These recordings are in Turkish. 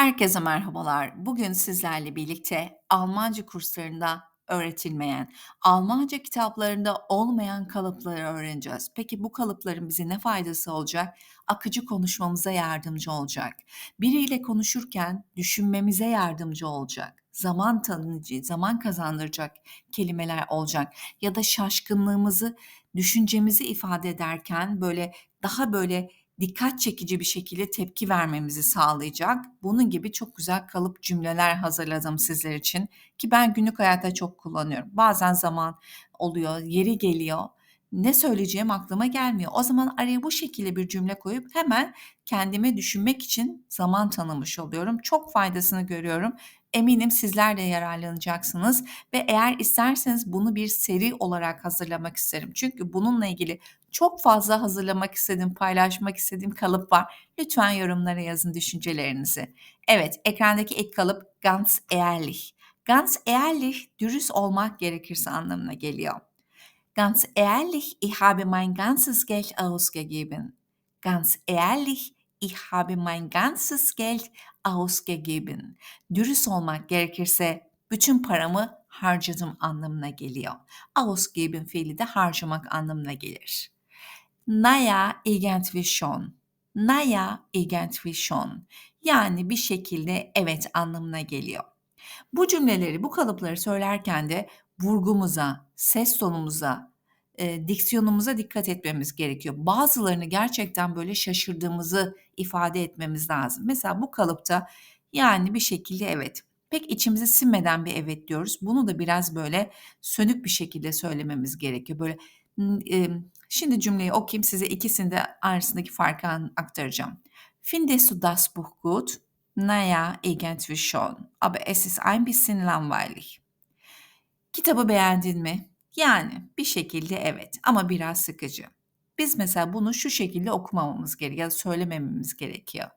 Herkese merhabalar. Bugün sizlerle birlikte Almanca kurslarında öğretilmeyen, Almanca kitaplarında olmayan kalıpları öğreneceğiz. Peki bu kalıpların bize ne faydası olacak? Akıcı konuşmamıza yardımcı olacak. Biriyle konuşurken düşünmemize yardımcı olacak. Zaman tanıcı, zaman kazandıracak kelimeler olacak. Ya da şaşkınlığımızı, düşüncemizi ifade ederken böyle daha böyle dikkat çekici bir şekilde tepki vermemizi sağlayacak. Bunun gibi çok güzel kalıp cümleler hazırladım sizler için ki ben günlük hayatta çok kullanıyorum. Bazen zaman oluyor, yeri geliyor. Ne söyleyeceğim aklıma gelmiyor. O zaman araya bu şekilde bir cümle koyup hemen kendimi düşünmek için zaman tanımış oluyorum. Çok faydasını görüyorum. Eminim sizler de yararlanacaksınız ve eğer isterseniz bunu bir seri olarak hazırlamak isterim. Çünkü bununla ilgili çok fazla hazırlamak istediğim, paylaşmak istediğim kalıp var. Lütfen yorumlara yazın düşüncelerinizi. Evet, ekrandaki ilk kalıp ganz ehrlich. Ganz ehrlich, dürüst olmak gerekirse anlamına geliyor. Ganz ehrlich, ich habe mein ganzes Geld ausgegeben. Ganz ehrlich, ich habe mein ganzes Geld ausgegeben. Dürüst olmak gerekirse bütün paramı harcadım anlamına geliyor. Ausgeben fiili de harcamak anlamına gelir. Schon. Naja, irgendwie schon. Yani bir şekilde evet anlamına geliyor. Bu cümleleri, bu kalıpları söylerken de vurgumuza, ses tonumuza, e, diksiyonumuza dikkat etmemiz gerekiyor. Bazılarını gerçekten böyle şaşırdığımızı ifade etmemiz lazım. Mesela bu kalıpta yani bir şekilde evet. Pek içimizi sinmeden bir evet diyoruz. Bunu da biraz böyle sönük bir şekilde söylememiz gerekiyor. Böyle şimdi cümleyi okuyayım size ikisinde arasındaki farkı aktaracağım. Findest du das Buch gut? Naja, irgendwie schon. Aber es ist ein bisschen langweilig. Kitabı beğendin mi? Yani bir şekilde evet ama biraz sıkıcı. Biz mesela bunu şu şekilde okumamamız gerekiyor ya da söylemememiz gerekiyor.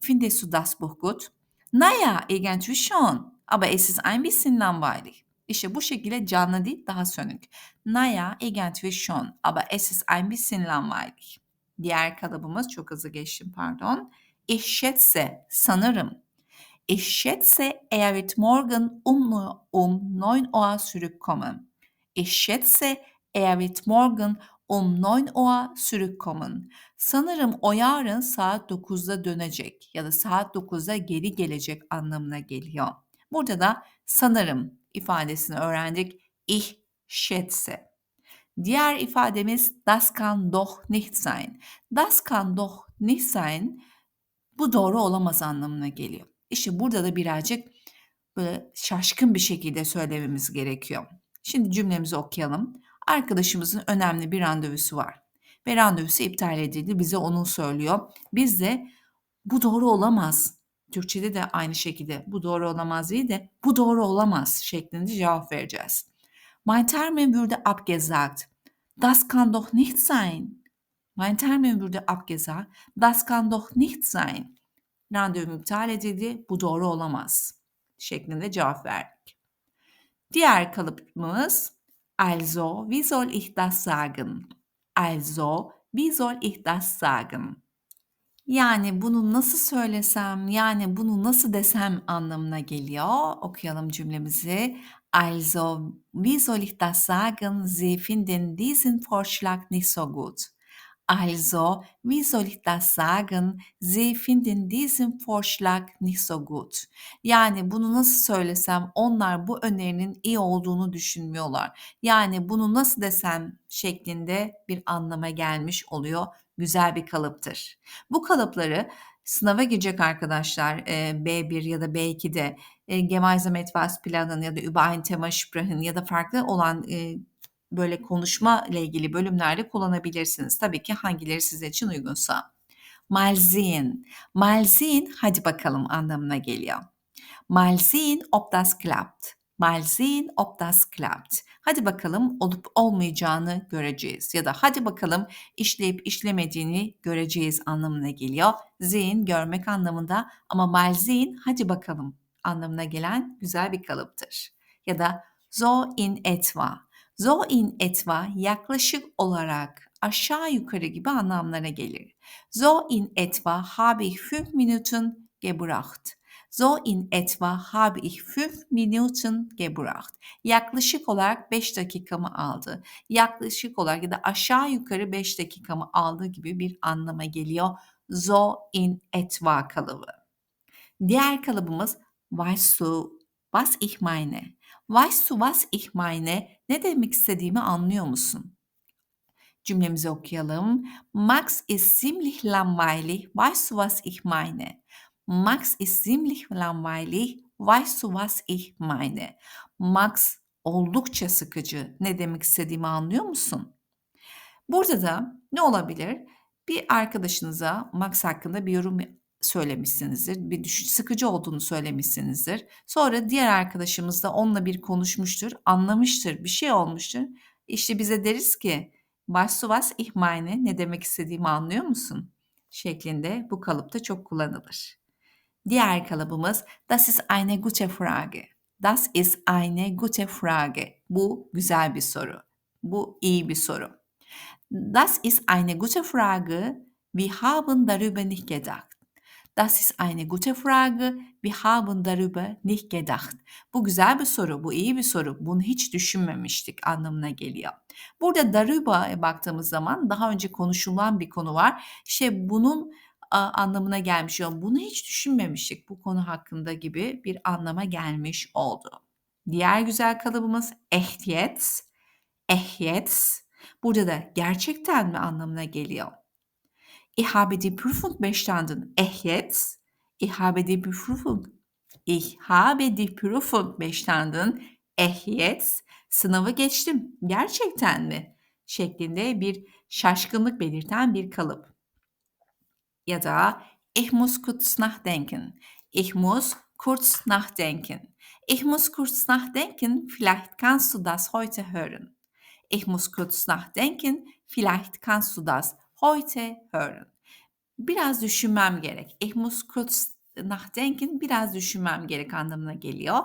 Findest du das Buch gut? Naja, irgendwie schon. Aber es ist ein bisschen langweilig. İşte bu şekilde canlı değil daha sönük. Naja, irgendwie schon. Aber es ist ein bisschen langweilig. Diğer kalıbımız çok hızlı geçtim pardon. Ich sanırım. Ich schätze, er wird morgen um, um 9 Uhr zurückkommen. Ich schätze, er wird morgen um 9 Uhr zurückkommen. Sanırım o yarın saat 9'da dönecek ya da saat 9'da geri gelecek anlamına geliyor. Burada da sanırım ifadesini öğrendik. Ich schätze. Diğer ifademiz das kann doch nicht sein. Das kann doch nicht sein bu doğru olamaz anlamına geliyor. İşte burada da birazcık böyle şaşkın bir şekilde söylememiz gerekiyor. Şimdi cümlemizi okuyalım. Arkadaşımızın önemli bir randevusu var. Ve randevusu iptal edildi. Bize onu söylüyor. Biz de bu doğru olamaz. Türkçede de aynı şekilde bu doğru olamaz değil de bu doğru olamaz şeklinde cevap vereceğiz. Mein Termin wurde abgesagt. Das kann doch nicht sein. Mein Termin wurde abgesagt. Das kann doch nicht sein. Randevum iptal edildi. Bu doğru olamaz. Şeklinde cevap verdik. Diğer kalıbımız Also, wie soll ich das sagen? Also, wie soll ich das sagen? Yani bunu nasıl söylesem, yani bunu nasıl desem anlamına geliyor. Okuyalım cümlemizi. Also, wie soll ich das sagen? Sie finden diesen Vorschlag nicht so gut. Also, wie soll ich das sagen? Sie finden diesen Vorschlag nicht so gut. Yani bunu nasıl söylesem onlar bu önerinin iyi olduğunu düşünmüyorlar. Yani bunu nasıl desem şeklinde bir anlama gelmiş oluyor. Güzel bir kalıptır. Bu kalıpları sınava girecek arkadaşlar B1 ya da B2'de Gemeinsam etwas planen ya da über ein Thema sprechen ya da farklı olan böyle konuşma ile ilgili bölümlerde kullanabilirsiniz. Tabii ki hangileri size için uygunsa. Malzin. Malzin hadi bakalım anlamına geliyor. Malzin ob das klappt. Malzin ob das klappt. Hadi bakalım olup olmayacağını göreceğiz. Ya da hadi bakalım işleyip işlemediğini göreceğiz anlamına geliyor. Zin görmek anlamında ama malzin hadi bakalım anlamına gelen güzel bir kalıptır. Ya da so in etwa So in etwa yaklaşık olarak aşağı yukarı gibi anlamlara gelir. So in etwa habe ich fünf Minuten gebraucht. So in etwa habe ich fünf Minuten gebraucht. Yaklaşık olarak 5 dakikamı aldı. Yaklaşık olarak ya da aşağı yukarı 5 dakikamı aldı gibi bir anlama geliyor. So in etwa kalıbı. Diğer kalıbımız weißt du was ich meine? Weißt du was ich meine? Ne demek istediğimi anlıyor musun? Cümlemizi okuyalım. Max ist ziemlich langweilig. Weißt du was ich meine? Max ist ziemlich langweilig. Weißt du was ich meine? Max oldukça sıkıcı. Ne demek istediğimi anlıyor musun? Burada da ne olabilir? Bir arkadaşınıza Max hakkında bir yorum söylemişsinizdir. Bir düş sıkıcı olduğunu söylemişsinizdir. Sonra diğer arkadaşımız da onunla bir konuşmuştur, anlamıştır, bir şey olmuştur. İşte bize deriz ki, "Weißt du was ich meine?" Ne demek istediğimi anlıyor musun? şeklinde bu kalıpta çok kullanılır. Diğer kalıbımız Das ist eine gute Frage. Das ist eine gute Frage. Bu güzel bir soru. Bu iyi bir soru. Das ist eine gute Frage. Wir haben darüber nicht gedacht. Das ist eine gute Frage. Wir haben darüber nicht gedacht. Bu güzel bir soru, bu iyi bir soru. Bunu hiç düşünmemiştik anlamına geliyor. Burada darüber'e baktığımız zaman daha önce konuşulan bir konu var. İşte bunun anlamına gelmiş oluyor. Bunu hiç düşünmemiştik bu konu hakkında gibi bir anlama gelmiş oldu. Diğer güzel kalıbımız. Echt jetzt. Burada da gerçekten mi anlamına geliyor. Ich habe die Prüfung bestanden. Jetzt? Ich habe die Prüfung. Ich habe die Prüfung bestanden. Jetzt? Sınavı geçtim. Gerçekten mi? Şeklinde bir şaşkınlık belirten bir kalıp. Ya da ich muss kurz nachdenken. Ich muss kurz nachdenken. Ich muss kurz nachdenken. Vielleicht kannst du das heute hören. Ich muss kurz nachdenken. Vielleicht kannst du das heute hören. Biraz düşünmem gerek. Ich muss kurz nachdenken biraz düşünmem gerek anlamına geliyor.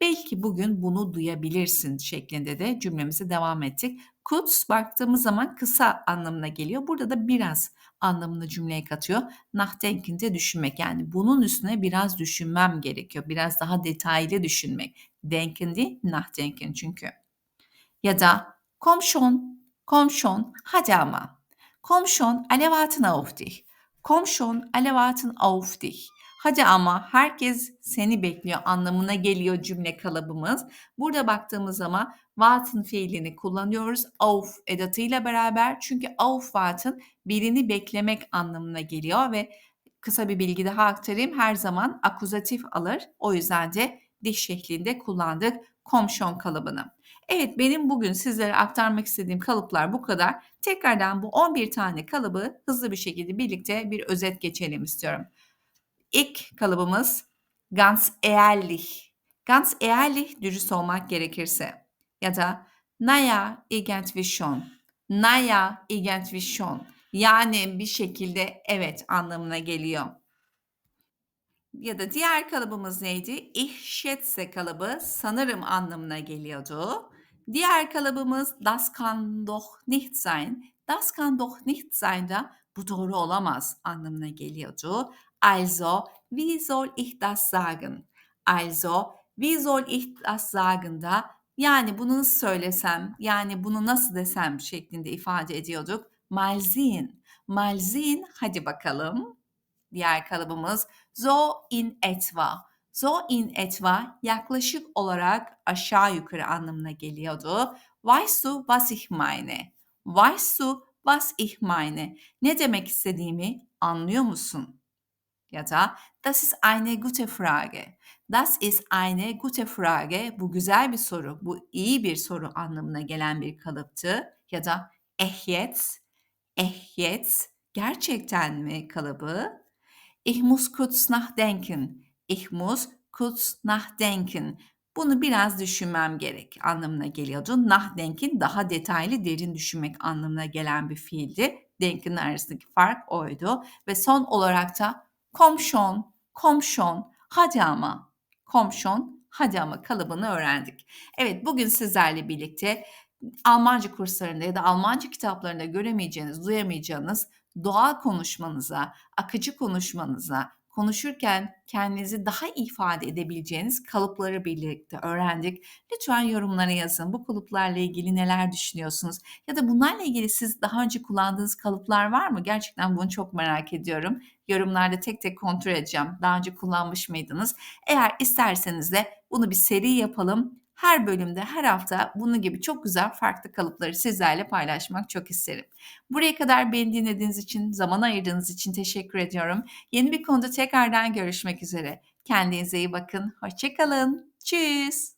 Belki bugün bunu duyabilirsin şeklinde de cümlemize devam ettik. Kurz baktığımız zaman kısa anlamına geliyor. Burada da biraz anlamını cümleye katıyor. Nachdenken de düşünmek yani bunun üstüne biraz düşünmem gerekiyor. Biraz daha detaylı düşünmek. Denken değil nachdenken çünkü. Ya da komm schon, hadi ama. Alle warten auf dich. Alle warten auf dich. Hadi ama herkes seni bekliyor anlamına geliyor cümle kalıbımız. Burada baktığımız zaman warten fiilini kullanıyoruz auf edatıyla beraber. Çünkü auf warten birini beklemek anlamına geliyor ve kısa bir bilgi daha aktarayım. Her zaman akuzatif alır. O yüzden de diş şeklinde kullandık komşon kalıbını. Evet benim bugün sizlere aktarmak istediğim kalıplar bu kadar. Tekrardan bu 11 tane kalıbı hızlı bir şekilde birlikte bir özet geçelim istiyorum. İlk kalıbımız ganz ehrlich. Ganz ehrlich dürüst olmak gerekirse. Ya da naja irgendwie schon. Naja irgendwie schon. Yani bir şekilde evet anlamına geliyor. Ya da diğer kalıbımız neydi? Ich schätze kalıbı sanırım anlamına geliyordu. Diğer kalıbımız das kann doch nicht sein. Das kann doch nicht sein da bu doğru olamaz anlamına geliyordu. Also, wie soll ich das sagen? Also, wie soll ich das sagen da yani bunu nasıl söylesem, yani bunu nasıl desem şeklinde ifade ediyorduk. Mal sehen. Mal sehen, hadi bakalım. Diğer kalıbımız so in etwa. So in etwa yaklaşık olarak aşağı yukarı anlamına geliyordu. Weißt du was ich meine? Weißt du was ich meine? Ne demek istediğimi anlıyor musun? Ya da das ist eine gute Frage. Das ist eine gute Frage. Bu güzel bir soru, bu iyi bir soru anlamına gelen bir kalıptı. Ya da eh jetzt, eh jetzt, gerçekten mi kalıbı? Ich muss kurz nachdenken. Ich muss kurz nachdenken. Bunu biraz düşünmem gerek anlamına geliyordu. Nachdenken daha detaylı derin düşünmek anlamına gelen bir fiildi. Denken'in arasındaki fark oydu. Ve son olarak da komm schon, hadi ama, komm schon, hadi ama kalıbını öğrendik. Evet bugün sizlerle birlikte Almanca kurslarında ya da Almanca kitaplarında göremeyeceğiniz, duyamayacağınız doğal konuşmanıza, akıcı konuşmanıza, konuşurken kendinizi daha ifade edebileceğiniz kalıpları birlikte öğrendik. Lütfen yorumlara yazın. Bu kalıplarla ilgili neler düşünüyorsunuz? Ya da bunlarla ilgili siz daha önce kullandığınız kalıplar var mı? Gerçekten bunu çok merak ediyorum. Yorumlarda tek tek kontrol edeceğim. Daha önce kullanmış mıydınız? Eğer isterseniz de bunu bir seri yapalım. Her bölümde, her hafta bunun gibi çok güzel farklı kalıpları sizlerle paylaşmak çok isterim. Buraya kadar beni dinlediğiniz için, zaman ayırdığınız için teşekkür ediyorum. Yeni bir konuda tekrardan görüşmek üzere. Kendinize iyi bakın. Hoşça kalın. Tschüss.